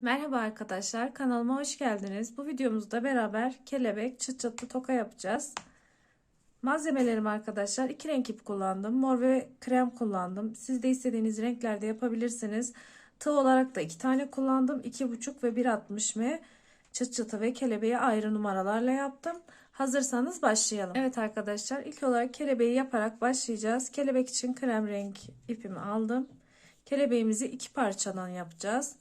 Merhaba arkadaşlar, kanalıma hoş geldiniz. Bu videomuzda beraber kelebek, çıt çıtlı toka yapacağız. Malzemelerim arkadaşlar, iki renk ip kullandım. Mor ve krem kullandım. Siz de istediğiniz renklerde yapabilirsiniz. Tığ olarak da iki tane kullandım. 2,5 ve 1,60 m. Çıt çıtı ve kelebeği ayrı numaralarla yaptım. Hazırsanız başlayalım. Evet arkadaşlar, ilk olarak kelebeği yaparak başlayacağız. Kelebek için krem renk ipimi aldım. Kelebeğimizi iki parçadan yapacağız.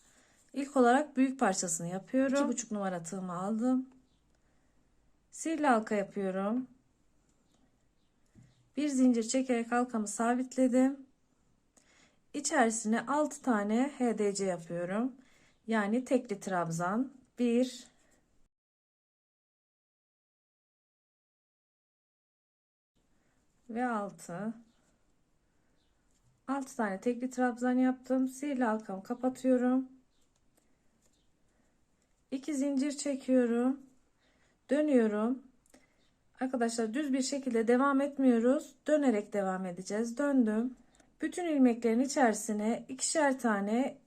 İlk olarak büyük parçasını yapıyorum. 2,5 numara tığımı aldım. Sihirli halka yapıyorum. Bir zincir çekerek halkamı sabitledim. İçerisine 6 tane HDC yapıyorum. Yani tekli trabzan. 1 ve 6 6 tane tekli trabzan yaptım. Sihirli halkamı kapatıyorum. 2 zincir çekiyorum. Dönüyorum. Arkadaşlar düz bir şekilde devam etmiyoruz. Dönerek devam edeceğiz. Döndüm. Bütün ilmeklerin içerisine ikişer tane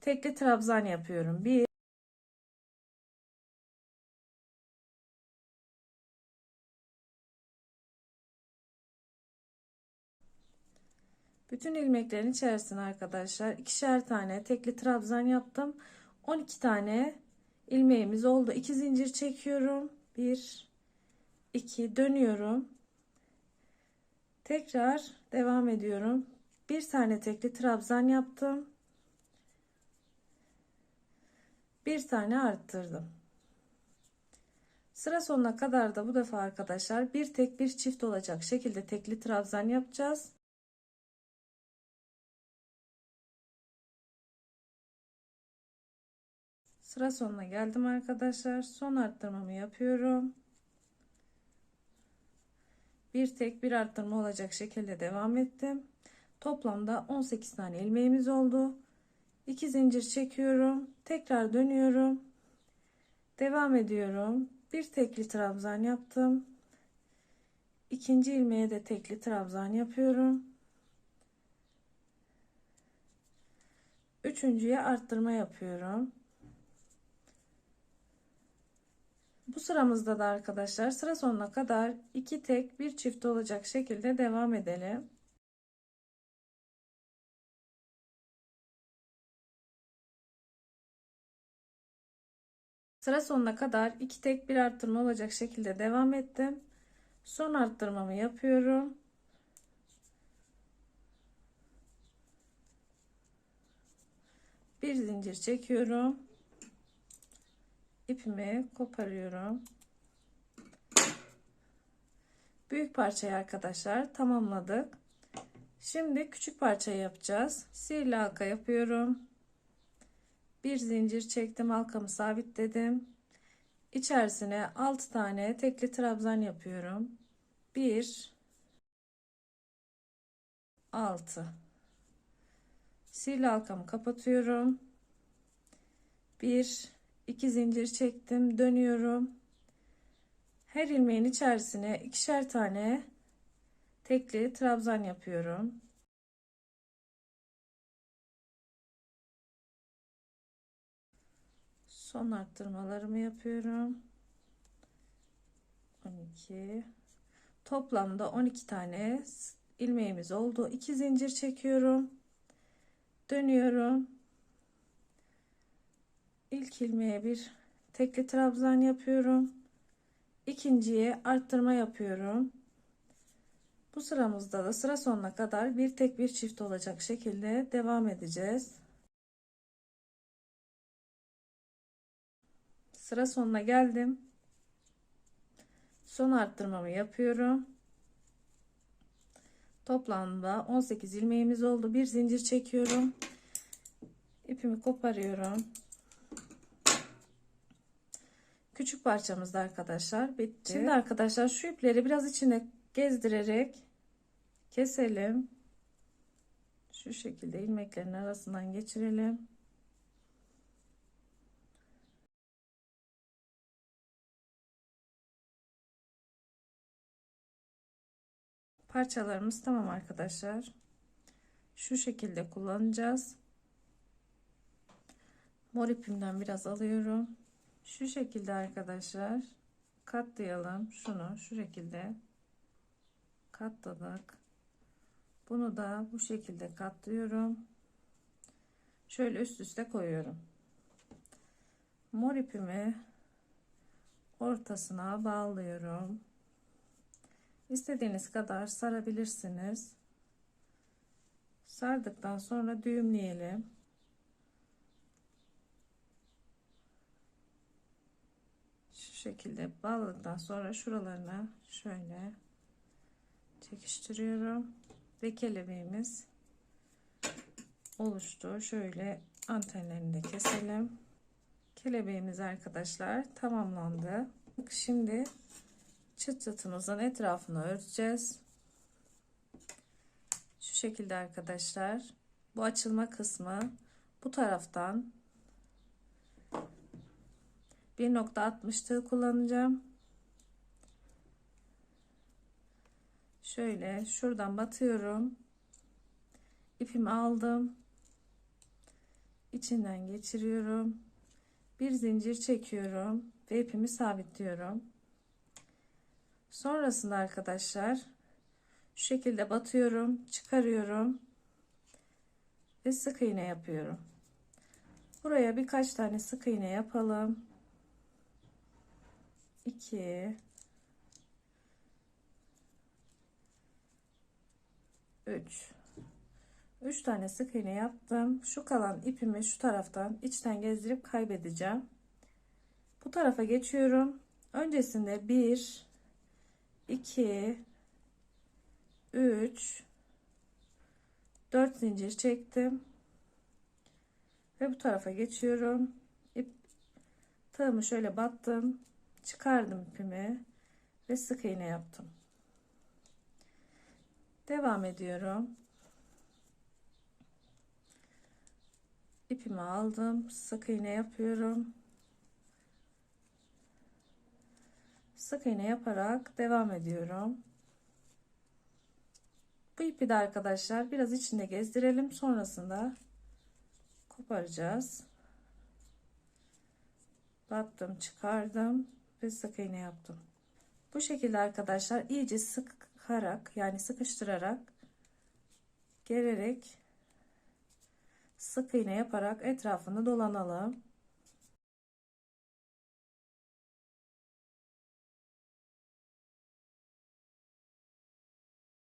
tekli trabzan yapıyorum. 1 Bütün ilmeklerin içerisine arkadaşlar ikişer tane tekli trabzan yaptım. 12 tane ilmeğimiz oldu. 2 zincir çekiyorum. 1 2 dönüyorum. Tekrar devam ediyorum. Bir tane tekli trabzan yaptım. Bir tane arttırdım. Sıra sonuna kadar da bu defa arkadaşlar bir tek bir çift olacak şekilde tekli trabzan yapacağız. Sıra sonuna geldim arkadaşlar. Son arttırmamı yapıyorum. Bir tek bir arttırma olacak şekilde devam ettim. Toplamda 18 tane ilmeğimiz oldu. 2 zincir çekiyorum. Tekrar dönüyorum. Devam ediyorum. Bir tekli trabzan yaptım. İkinci ilmeğe de tekli trabzan yapıyorum. Üçüncüye arttırma yapıyorum. Bu sıramızda da arkadaşlar sıra sonuna kadar iki tek bir çift olacak şekilde devam edelim. Sıra sonuna kadar iki tek bir arttırma olacak şekilde devam ettim. Son arttırmamı yapıyorum. Bir zincir çekiyorum ipimi koparıyorum. Büyük parçayı arkadaşlar tamamladık. Şimdi küçük parçayı yapacağız. Sihirli halka yapıyorum. Bir zincir çektim, halkamı sabitledim. İçerisine 6 tane tekli trabzan yapıyorum. 1 6 Sihirli halkamı kapatıyorum. 1 2 zincir çektim dönüyorum. Her ilmeğin içerisine ikişer tane tekli trabzan yapıyorum. Son arttırmalarımı yapıyorum. 12 toplamda 12 tane ilmeğimiz oldu. 2 zincir çekiyorum. Dönüyorum ilk ilmeğe bir tekli trabzan yapıyorum. İkinciye arttırma yapıyorum. Bu sıramızda da sıra sonuna kadar bir tek bir çift olacak şekilde devam edeceğiz. Sıra sonuna geldim. Son arttırmamı yapıyorum. Toplamda 18 ilmeğimiz oldu. Bir zincir çekiyorum. İpimi koparıyorum küçük parçamızda arkadaşlar bitti. Şimdi arkadaşlar şu ipleri biraz içine gezdirerek keselim. Şu şekilde ilmeklerin arasından geçirelim. Parçalarımız tamam arkadaşlar. Şu şekilde kullanacağız. Mor ipimden biraz alıyorum. Şu şekilde arkadaşlar katlayalım. Şunu şu şekilde katladık. Bunu da bu şekilde katlıyorum. Şöyle üst üste koyuyorum. Mor ipimi ortasına bağlıyorum. İstediğiniz kadar sarabilirsiniz. Sardıktan sonra düğümleyelim. Şu şekilde bağladıktan sonra şuralarına şöyle çekiştiriyorum ve kelebeğimiz oluştu. Şöyle antenlerini de keselim. Kelebeğimiz arkadaşlar tamamlandı. Şimdi çıt çıtımızın etrafını örteceğiz. Şu şekilde arkadaşlar. Bu açılma kısmı bu taraftan 1.60 tığ kullanacağım. Şöyle şuradan batıyorum. İpimi aldım. İçinden geçiriyorum. Bir zincir çekiyorum ve ipimi sabitliyorum. Sonrasında arkadaşlar şu şekilde batıyorum, çıkarıyorum ve sık iğne yapıyorum. Buraya birkaç tane sık iğne yapalım. 2 3 3 tane sık iğne yaptım. Şu kalan ipimi şu taraftan içten gezdirip kaybedeceğim. Bu tarafa geçiyorum. Öncesinde 1 2 3 4 zincir çektim. Ve bu tarafa geçiyorum. İp tığımı şöyle battım. Çıkardım ipimi ve sık iğne yaptım. Devam ediyorum. ipimi aldım sık iğne yapıyorum. Sık iğne yaparak devam ediyorum. Bu ipi de arkadaşlar biraz içinde gezdirelim. Sonrasında koparacağız. Battım çıkardım ve sık iğne yaptım bu şekilde arkadaşlar iyice sıkarak yani sıkıştırarak gererek sık iğne yaparak etrafını dolanalım.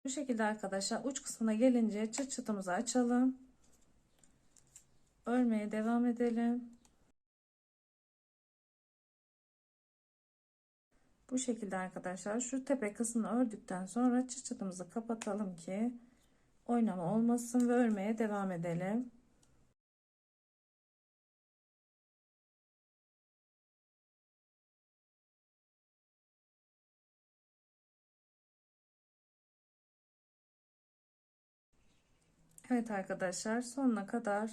Bu şekilde arkadaşlar uç kısmına gelince çıt çıtımızı açalım. Örmeye devam edelim. Bu şekilde arkadaşlar şu tepe kısmını ördükten sonra çıt çıtımızı kapatalım ki oynama olmasın ve örmeye devam edelim. Evet arkadaşlar sonuna kadar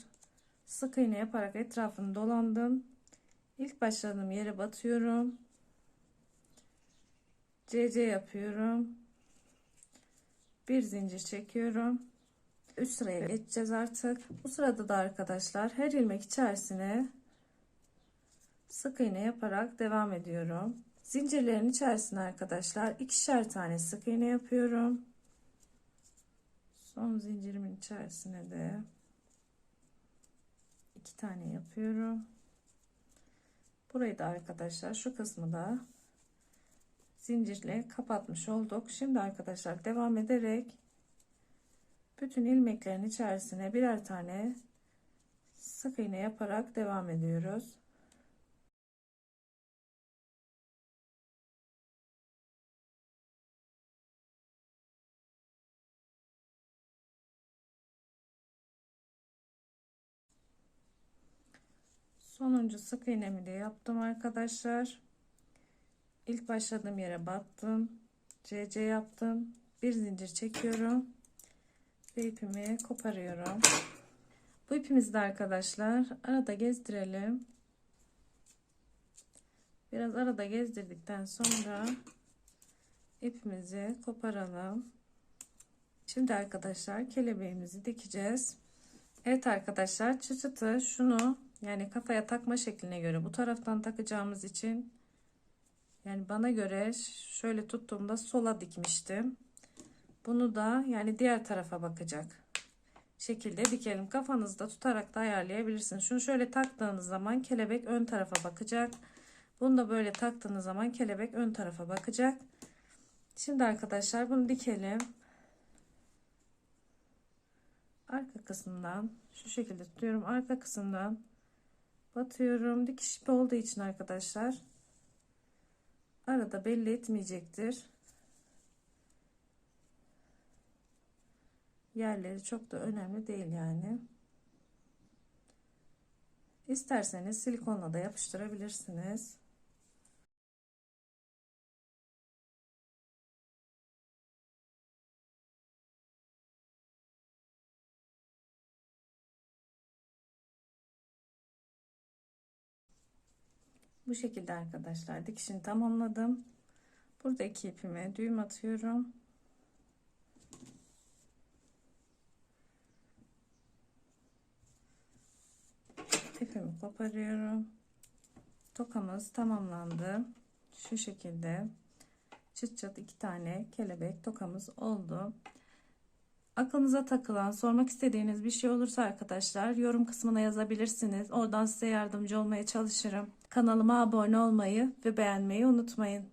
sık iğne yaparak etrafını dolandım. İlk başladığım yere batıyorum. CC yapıyorum. Bir zincir çekiyorum. Üst sıraya geçeceğiz artık. Bu sırada da arkadaşlar her ilmek içerisine sık iğne yaparak devam ediyorum. Zincirlerin içerisine arkadaşlar ikişer tane sık iğne yapıyorum son zincirimin içerisine de iki tane yapıyorum burayı da arkadaşlar şu kısmı da zincirle kapatmış olduk. Şimdi arkadaşlar devam ederek bütün ilmeklerin içerisine birer tane sık iğne yaparak devam ediyoruz. Sonuncu sık iğnemi de yaptım arkadaşlar ilk başladığım yere battım. CC yaptım. Bir zincir çekiyorum ve ipimi koparıyorum. Bu ipimizi de arkadaşlar arada gezdirelim. Biraz arada gezdirdikten sonra ipimizi koparalım. Şimdi arkadaşlar kelebeğimizi dikeceğiz. Evet arkadaşlar çıtıtı şunu Yani kafaya takma şekline göre bu taraftan takacağımız için yani bana göre şöyle tuttuğumda sola dikmiştim. Bunu da yani diğer tarafa bakacak şekilde dikelim. Kafanızda tutarak da ayarlayabilirsiniz. Şunu şöyle taktığınız zaman kelebek ön tarafa bakacak. Bunu da böyle taktığınız zaman kelebek ön tarafa bakacak. Şimdi arkadaşlar bunu dikelim. Arka kısımdan şu şekilde tutuyorum. Arka kısımdan batıyorum. Dikiş olduğu için arkadaşlar arada belli etmeyecektir. Yerleri çok da önemli değil yani. İsterseniz silikonla da yapıştırabilirsiniz. Bu şekilde arkadaşlar dikişini tamamladım. Burada iki ipime düğüm atıyorum. ipimi koparıyorum. Tokamız tamamlandı. Şu şekilde çıt çıt iki tane kelebek tokamız oldu. Aklınıza takılan, sormak istediğiniz bir şey olursa arkadaşlar yorum kısmına yazabilirsiniz. Oradan size yardımcı olmaya çalışırım. Kanalıma abone olmayı ve beğenmeyi unutmayın.